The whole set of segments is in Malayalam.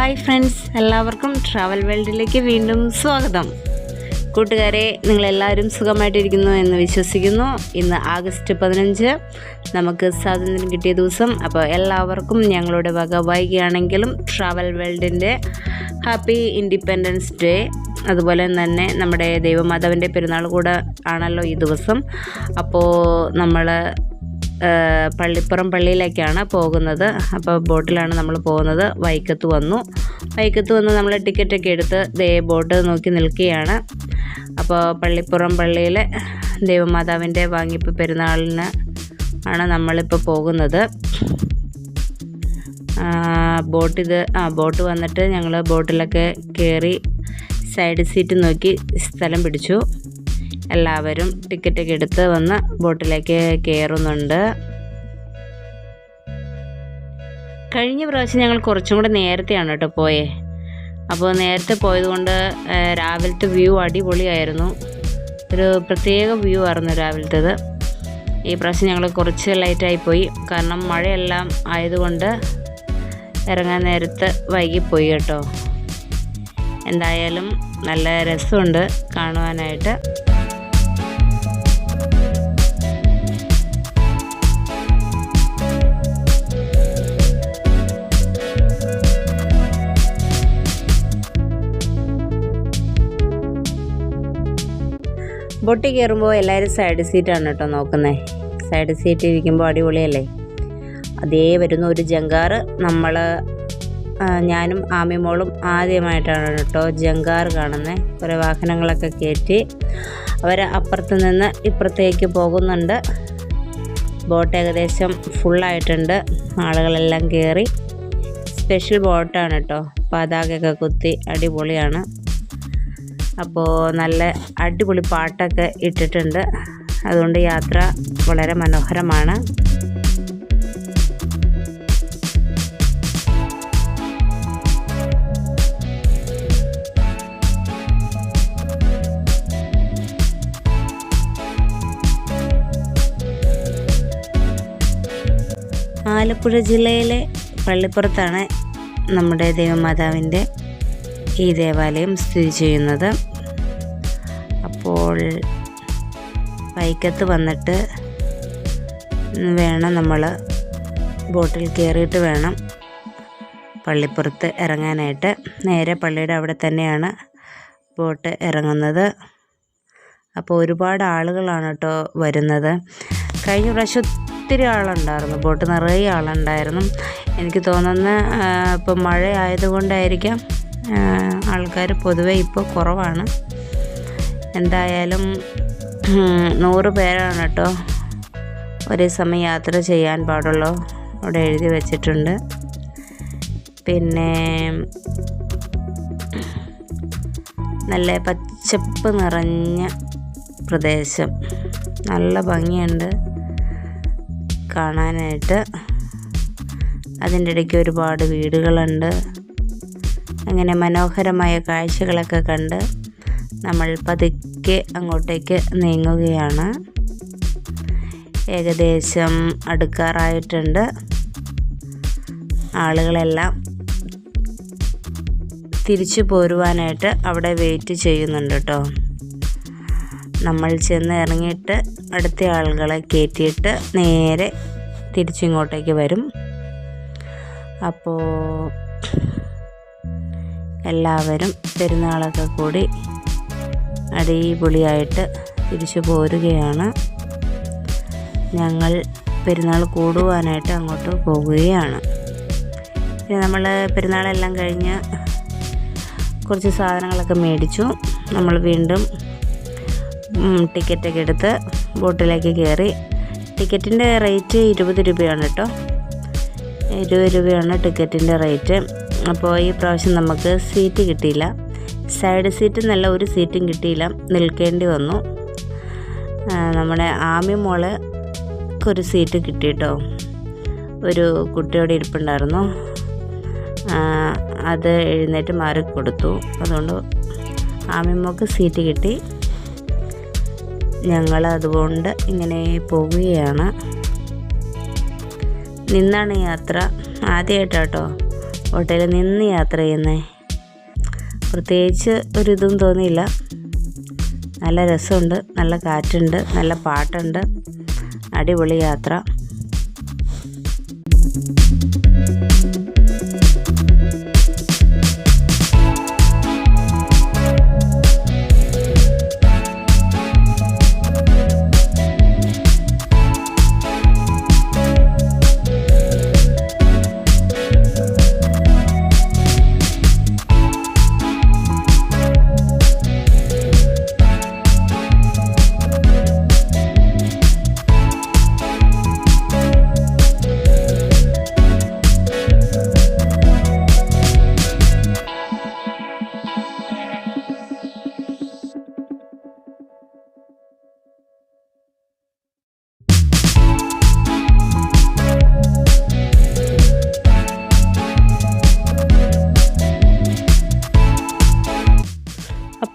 ഹായ് ഫ്രണ്ട്സ് എല്ലാവർക്കും ട്രാവൽ വേൾഡിലേക്ക് വീണ്ടും സ്വാഗതം. കൂട്ടുകാരെ നിങ്ങളെല്ലാവരും സുഖമായിട്ടിരിക്കുന്നു എന്ന് വിശ്വസിക്കുന്നു. ഇന്ന് ആഗസ്റ്റ് പതിനഞ്ച് നമുക്ക് സ്വാതന്ത്ര്യം കിട്ടിയ ദിവസം. അപ്പോൾ എല്ലാവർക്കും ഞങ്ങളുടെ വക വൈകിയാണെങ്കിലും ട്രാവൽ വേൾഡിന്റെ ഹാപ്പി ഇൻഡിപെൻഡൻസ് ഡേ. അതുപോലെ തന്നെ നമ്മുടെ ദൈവമാതാവിന്റെ പെരുന്നാൾ കൂടെ ആണല്ലോ ഈ ദിവസം. അപ്പോൾ നമ്മൾ പള്ളിപ്പുറം പള്ളിയിലേക്കാണ് പോകുന്നത്. അപ്പോൾ ബോട്ടിലാണ് നമ്മൾ പോകുന്നത്. വൈക്കത്ത് വന്നു. വൈക്കത്ത് വന്ന് നമ്മൾ ടിക്കറ്റൊക്കെ എടുത്ത് ദേ ബോട്ട് നോക്കി നിൽക്കുകയാണ്. അപ്പോൾ പള്ളിപ്പുറം പള്ളിയിലെ ദൈവമാതാവിന്റെ വാങ്ങിപ്പ് പെരുന്നാളിന് ആണ് നമ്മളിപ്പോൾ പോകുന്നത്. ബോട്ട് ഇത് ആ ബോട്ട് വന്നിട്ട് ഞങ്ങൾ ബോട്ടിലൊക്കെ കയറി സൈഡ് സീറ്റ് നോക്കി സ്ഥലം പിടിച്ചു. എല്ലാവരും ടിക്കറ്റൊക്കെ എടുത്ത് വന്ന് ബോട്ടിലേക്ക് കയറുന്നുണ്ട് കഴിഞ്ഞ പ്രാവശ്യം ഞങ്ങൾ കുറച്ചും കൂടെ നേരത്തെയാണ് കേട്ടോ പോയേ. അപ്പോൾ നേരത്തെ പോയതുകൊണ്ട് രാവിലത്തെ വ്യൂ അടിപൊളിയായിരുന്നു. ഒരു പ്രത്യേക വ്യൂ ആയിരുന്നു രാവിലത്തേത്. ഈ പ്രാവശ്യം ഞങ്ങൾ കുറച്ച് ലൈറ്റായി പോയി. കാരണം മഴയെല്ലാം ആയതുകൊണ്ട് ഇറങ്ങാൻ നേരത്ത് വൈകിപ്പോയി കേട്ടോ. എന്തായാലും നല്ല രസമുണ്ട് കാണുവാനായിട്ട്. ബൊട്ടി കയറുമ്പോൾ എല്ലാവരും സൈഡ് സീറ്റാണ് കേട്ടോ നോക്കുന്നത് സൈഡ് സീറ്റ് ഇരിക്കുമ്പോൾ അടിപൊളിയല്ലേ? അതേ വരുന്ന ഒരു ജങ്കാറ് നമ്മൾ ഞാനും ആമിമോളും ആദ്യമായിട്ടാണ് കേട്ടോ ജങ്കാർ കാണുന്നത് കുറേ വാഹനങ്ങളൊക്കെ കയറ്റി അവർ അപ്പുറത്ത് നിന്ന് ഇപ്പുറത്തേക്ക് പോകുന്നുണ്ട്. ബോട്ട് ഏകദേശം ഫുള്ളായിട്ടുണ്ട് ആളുകളെല്ലാം കയറി സ്പെഷ്യൽ ബോട്ടാണ് കേട്ടോ. പതാകയൊക്കെ കുത്തി അടിപൊളിയാണ്. അപ്പോൾ നല്ല അടിപൊളി പാട്ടൊക്കെ ഇട്ടിട്ടുണ്ട്. അതുകൊണ്ട് യാത്ര വളരെ മനോഹരമാണ്. ആലപ്പുഴ ജില്ലയിലെ പള്ളിപ്പുറത്താണ് നമ്മുടെ ദൈവമാതാവിന്റെ ഈ ദേവാലയം സ്ഥിതി ചെയ്യുന്നത്. അപ്പോൾ വൈക്കത്ത് വന്നിട്ട് വേണം നമ്മൾ ബോട്ടിൽ കയറിയിട്ട് വേണം പള്ളിപ്പുറത്ത് ഇറങ്ങാനായിട്ട്. നേരെ പള്ളിയുടെ അവിടെ തന്നെയാണ് ബോട്ട് ഇറങ്ങുന്നത്. അപ്പോൾ ഒരുപാട് ആളുകളാണ് കേട്ടോ വരുന്നത്. കഴിഞ്ഞ പ്രാവശ്യം ഒത്തിരി ആളുണ്ടായിരുന്നു. ബോട്ട് നിറയെ ആളുണ്ടായിരുന്നു. എനിക്ക് തോന്നുന്ന ഇപ്പം മഴ ആയതുകൊണ്ടായിരിക്കാം ആൾക്കാർ പൊതുവേ ഇപ്പോൾ കുറവാണ്. എന്തായാലും നൂറ് പേരാണ് കേട്ടോ ഒരേ സമയം യാത്ര ചെയ്യാൻ പാടുള്ളൂ. അവിടെ എഴുതി വച്ചിട്ടുണ്ട്. പിന്നെ നല്ല പച്ചപ്പ് നിറഞ്ഞ പ്രദേശം. നല്ല ഭംഗിയുണ്ട് കാണാനായിട്ട്. അതിന്റെ ഇടയ്ക്ക് ഒരുപാട് വീടുകളുണ്ട്. അങ്ങനെ മനോഹരമായ കാഴ്ചകളൊക്കെ കണ്ട് നമ്മൾ പതുക്കെ അങ്ങോട്ടേക്ക് നീങ്ങുകയാണ്. ഏകദേശം അടുക്കാറായിട്ടുണ്ട്. ആളുകളെല്ലാം തിരിച്ചു പോരുവാനായിട്ട് അവിടെ വെയിറ്റ് ചെയ്യുന്നുണ്ട് കേട്ടോ. നമ്മൾ ചെന്ന് ഇറങ്ങിയിട്ട് അടുത്ത ആളുകളെ കയറ്റിയിട്ട് നേരെ തിരിച്ചിങ്ങോട്ടേക്ക് വരും. അപ്പോൾ എല്ലാവരും പെരുന്നാളൊക്കെ കൂടി അടിപൊളിയായിട്ട് തിരിച്ചു പോരുകയാണ്. ഞങ്ങൾ പെരുന്നാൾ കൂടുവാനായിട്ട് അങ്ങോട്ട് പോവുകയാണ് പിന്നെ നമ്മൾ പെരുന്നാളെല്ലാം കഴിഞ്ഞ് കുറച്ച് സാധനങ്ങളൊക്കെ മേടിച്ചു. നമ്മൾ വീണ്ടും ടിക്കറ്റൊക്കെ എടുത്ത് ബോട്ടിലേക്ക് കയറി. ടിക്കറ്റിന്റെ റേറ്റ് ഇരുപത് രൂപയാണ് കേട്ടോ. ഇരുപത് രൂപയാണ് ടിക്കറ്റിന്റെ റേറ്റ്. അപ്പോൾ ഈ പ്രാവശ്യം നമുക്ക് സീറ്റ് കിട്ടിയില്ല. സൈഡ് സീറ്റ് നല്ല ഒരു സീറ്റും കിട്ടിയില്ല. നിൽക്കേണ്ടി വന്നു. നമ്മുടെ ആമി മോൾ ഒരു സീറ്റ് കിട്ടിയിട്ടോ. ഒരു കുട്ടിയോടെ ഇരിപ്പുണ്ടായിരുന്നു. അത് എഴുന്നേറ്റ് മാറി കൊടുത്തു. അതുകൊണ്ട് ആമിമ്മക്ക് സീറ്റ് കിട്ടി. ഞങ്ങൾ അതുകൊണ്ട് ഇങ്ങനെ പോവുകയാണ്. നിന്നാണ് യാത്ര. ആദ്യമായിട്ടാട്ടോ. ബോട്ടിൽ നിന്ന് യാത്ര ചെയ്യുന്നേ. പ്രത്യേകിച്ച് ഒരിതും തോന്നിയില്ല. നല്ല രസമുണ്ട് നല്ല കാറ്റുണ്ട് നല്ല പാട്ടുണ്ട്. അടിപൊളി യാത്ര.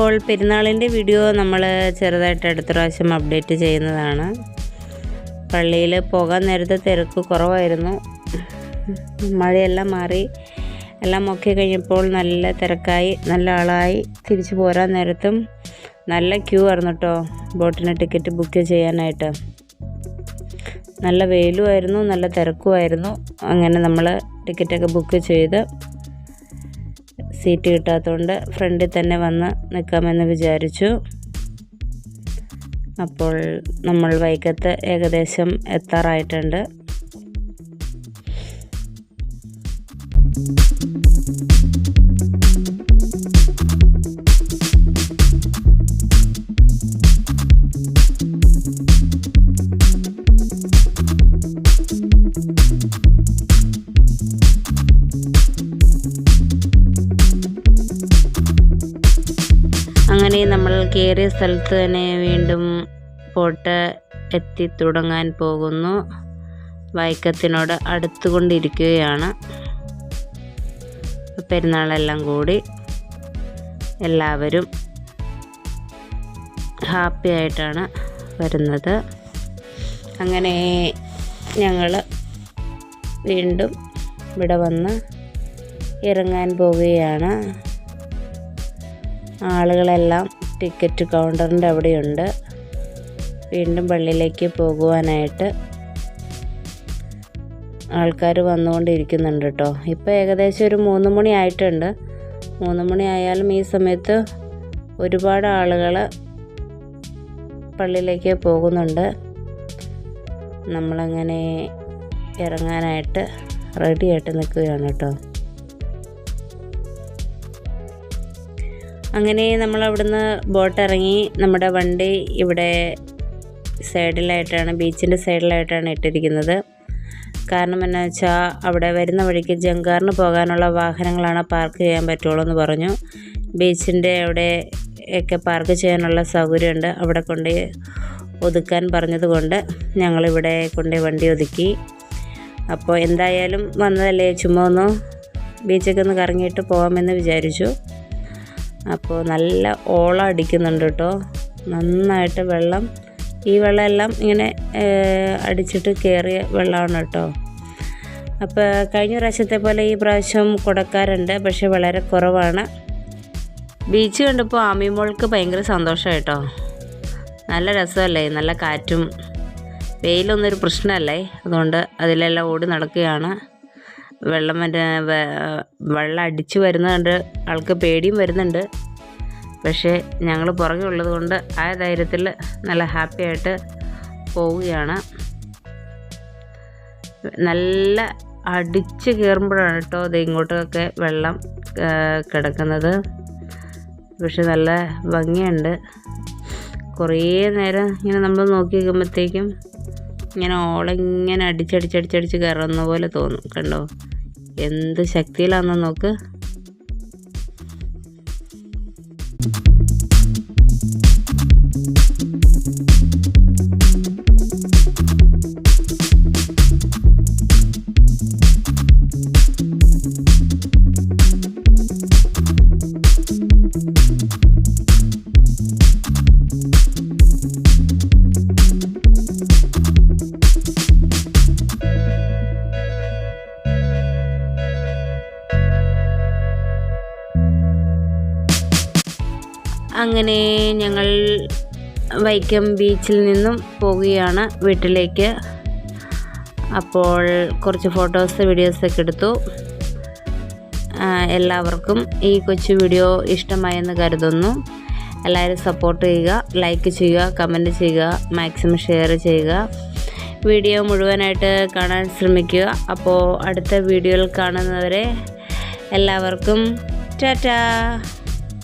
അപ്പോൾ പെരുന്നാളിന്റെ വീഡിയോ നമ്മൾ ചെറുതായിട്ട് അടുത്ത പ്രാവശ്യം അപ്ഡേറ്റ് ചെയ്യുന്നതാണ്. പള്ളിയിൽ പോകാൻ നേരത്തെ തിരക്ക് കുറവായിരുന്നു. മഴയെല്ലാം മാറി. എല്ലാം ഒക്കെ കഴിഞ്ഞപ്പോൾ നല്ല തിരക്കായി നല്ല ആളായി. തിരിച്ചു പോരാൻ നേരത്തും നല്ല ക്യൂ ആയിരുന്നു കേട്ടോ ബോട്ടിന് ടിക്കറ്റ് ബുക്ക് ചെയ്യാനായിട്ട്. നല്ല വെയിലുമായിരുന്നു നല്ല തിരക്കുമായിരുന്നു അങ്ങനെ നമ്മൾ ടിക്കറ്റൊക്കെ ബുക്ക് ചെയ്ത് സീറ്റ് കിട്ടാത്തതുകൊണ്ട് ഫ്രണ്ടിൽ തന്നെ വന്ന് നിൽക്കാമെന്ന് വിചാരിച്ചു. അപ്പോൾ നമ്മൾ വൈക്കത്ത് ഏകദേശം എത്താറായിട്ടുണ്ട്. കയറിയ സ്ഥലത്ത് തന്നെ വീണ്ടും പോട്ട് എത്തിത്തുടങ്ങാൻ പോകുന്നു. വൈക്കത്തിനോട് അടുത്തുകൊണ്ടിരിക്കുകയാണ്. പെരുന്നാളെല്ലാം കൂടി. എല്ലാവരും ഹാപ്പി ആയിട്ടാണ് വരുന്നത്. അങ്ങനെ ഞങ്ങൾ വീണ്ടും ഇവിടെ വന്ന് ഇറങ്ങാൻ പോവുകയാണ്. ആളുകളെല്ലാം ടിക്കറ്റ് കൗണ്ടറിന്റെ അവിടെയുണ്ട്. വീണ്ടും പള്ളിയിലേക്ക് പോകുവാനായിട്ട് ആൾക്കാർ വന്നുകൊണ്ടിരിക്കുന്നുണ്ട് കേട്ടോ. ഇപ്പോൾ ഏകദേശം ഒരു മൂന്ന് മണി ആയിട്ടുണ്ട്. മൂന്ന് മണി ആയാലും ഈ സമയത്ത് ഒരുപാട് ആളുകൾ പള്ളിയിലേക്ക് പോകുന്നുണ്ട്. നമ്മളങ്ങനെ ഇറങ്ങാനായിട്ട് റെഡിയായിട്ട് നിൽക്കുകയാണ് കേട്ടോ. അങ്ങനെ നമ്മൾ അവിടുന്ന് ബോട്ട് ഇറങ്ങി നമ്മുടെ വണ്ടി ഇവിടെ സൈഡിലായിട്ടാണ് ബീച്ചിന്റെ സൈഡിലായിട്ടാണ് ഇട്ടിരിക്കുന്നത്. കാരണം എന്നാ വെച്ചാൽ അവിടെ വരുന്ന വഴിക്ക് ജങ്കാറിന് പോകാനുള്ള വാഹനങ്ങളാണ് പാർക്ക് ചെയ്യാൻ പറ്റുള്ളൂ എന്ന് പറഞ്ഞു. ബീച്ചിന്റെ അവിടെ ഒക്കെ പാർക്ക് ചെയ്യാനുള്ള സൗകര്യമുണ്ട്. അവിടെ കൊണ്ട് ഒതുക്കാൻ പറഞ്ഞതുകൊണ്ട് ഞങ്ങളിവിടെ കൊണ്ട് വണ്ടി ഒതുക്കി. അപ്പോൾ എന്തായാലും വന്നതല്ലേ? ചുമ്മാ ഒന്ന് ബീച്ചൊക്കെ ഒന്ന് കറങ്ങിയിട്ട് പോകാമെന്ന് വിചാരിച്ചു. അപ്പോൾ നല്ല ഓളം അടിക്കുന്നുണ്ട് കേട്ടോ. നന്നായിട്ട് വെള്ളം. ഈ വെള്ളമെല്ലാം ഇങ്ങനെ അടിച്ചിട്ട് കയറിയ വെള്ളമാണ് കേട്ടോ. അപ്പോൾ കഴിഞ്ഞ പ്രാവശ്യത്തെ പോലെ ഈ പ്രാവശ്യം കൊടുക്കാറുണ്ട് പക്ഷെ വളരെ കുറവാണ്. ബീച്ച് കണ്ടപ്പോൾ ആമിമോൾക്ക് ഭയങ്കര സന്തോഷമായിട്ടോ നല്ല രസമല്ലേ? നല്ല കാറ്റും. വെയിലൊന്നൊരു പ്രശ്നമല്ലേ? അതുകൊണ്ട് അതിലെല്ലാം ഓടി നടക്കുകയാണ്. വെള്ളം മറ്റേ വെള്ളം അടിച്ചു വരുന്നത് കണ്ട് ആൾക്ക് പേടിയും വരുന്നുണ്ട്. പക്ഷേ ഞങ്ങൾ പുറകെ ഉള്ളത് കൊണ്ട് ആ ധൈര്യത്തിൽ നല്ല ഹാപ്പി ആയിട്ട് പോവുകയാണ്. നല്ല അടിച്ച് കയറുമ്പോഴാണ് കേട്ടോ അത് ഇങ്ങോട്ടൊക്കെ വെള്ളം കിടക്കുന്നത്. പക്ഷെ നല്ല ഭംഗിയുണ്ട്. കുറേ നേരം ഇങ്ങനെ നമ്മൾ നോക്കി നിൽക്കുമ്പോഴത്തേക്കും ഇങ്ങനെ ഓളിങ്ങനെ അടിച്ചടിച്ചടിച്ചടിച്ച് കയറുന്ന പോലെ തോന്നും കണ്ടോ? എന്ത് ശക്തിയിലാണെന്ന് നോക്ക്. അങ്ങനെ ഞങ്ങൾ വൈക്കം ബീച്ചിൽ നിന്നും പോവുകയാണ് വീട്ടിലേക്ക്. അപ്പോൾ കുറച്ച് ഫോട്ടോസ് വീഡിയോസൊക്കെ എടുത്തു. എല്ലാവർക്കും ഈ കൊച്ചു വീഡിയോ ഇഷ്ടമായെന്ന് കരുതുന്നു. എല്ലാവരും സപ്പോർട്ട് ചെയ്യുക ലൈക്ക് ചെയ്യുക കമന്റ് ചെയ്യുക മാക്സിമം ഷെയർ ചെയ്യുക. വീഡിയോ മുഴുവനായിട്ട് കാണാൻ ശ്രമിക്കുക. അപ്പോൾ അടുത്ത വീഡിയോയിൽ കാണുന്നവരെ എല്ലാവർക്കും ടാറ്റാ!